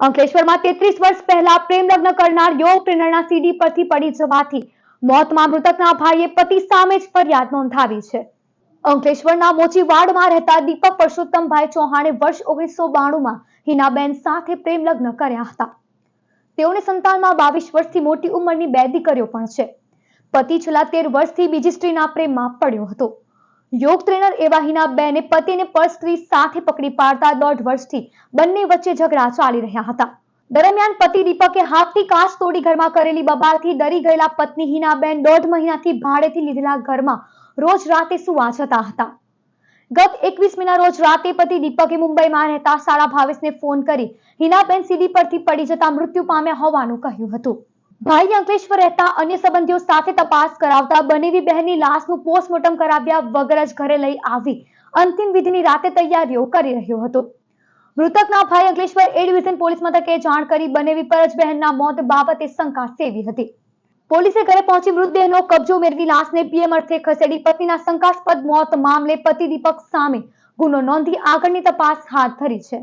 અંકલેશ્વરમાં તેત્રીસ વર્ષ પહેલા પ્રેમ લગ્ન કરનાર યોગ ટ્રેનરના સીડી પરથી પડી જવાથી મોતમાં મૃતકના ભાઈએ પતિ સામે જ ફરિયાદ નોંધાવી છે. અંકલેશ્વરના મોચીવાડમાં રહેતા દીપક પરસોત્તમભાઈ ચૌહાણે વર્ષ ઓગણીસો બાણુંમાં હિનાબેન સાથે પ્રેમ લગ્ન કર્યા હતા. તેઓને સંતાનમાં બાવીસ વર્ષથી મોટી ઉંમરની બે દીકરીઓ પણ છે. પતિ છેલ્લા તેર વર્ષથી બીજી સ્ત્રીના પ્રેમમાં પડ્યો હતો. યોગ ટ્રેનર એવા હિનાબેને પતિને પર સ્ત્રી સાથે પકડી પાડતા દોઢ વર્ષથી બંને વચ્ચે ઝઘડા ચાલી રહ્યા હતા. દરમિયાન પતિ દીપકે હાથથી કાચ તોડી ઘરમાં કરેલી બબાલથી ડરી ગયેલા પત્ની હિનાબેન દોઢ મહિનાથી ભાડેથી લીધેલા ઘરમાં રોજ રાતે સુવા જતા હતા. ગત એકવીસ મીના રોજ રાતે પતિ દીપકે મુંબઈમાં રહેતા સાળા ભાવેશને ફોન કરી હિનાબેન સીડી પરથી પડી જતા મૃત્યુ પામ્યા હોવાનું કહ્યું હતું. ભાઈ અંકલેશ્વર રહેતા અન્ય સંબંધીઓ સાથે તપાસ કરાવતા બનેવી બહેનની લાશનું પોસ્ટમોર્ટમ કરાવ્યા વગર જ ઘરે લઈ આવી. અંતિમ વિધિની રાતે તૈયારીઓ કરી રહ્યો હતો. મૃતકના ભાઈ અંકલેશ્વર એ ડિવિઝન પોલીસ મથકે જાણ કરી બનેવી પરજ બહેનના મોત બાબતે શંકા સેવી હતી. પોલીસે ઘરે પહોંચી મૃતદેહનો કબજો મેળવી લાશને પીએમ અર્થે ખસેડી પતિના શંકાસ્પદ મોત મામલે પતિ દીપક સામે ગુનો નોંધી આગળની તપાસ હાથ ધરી છે.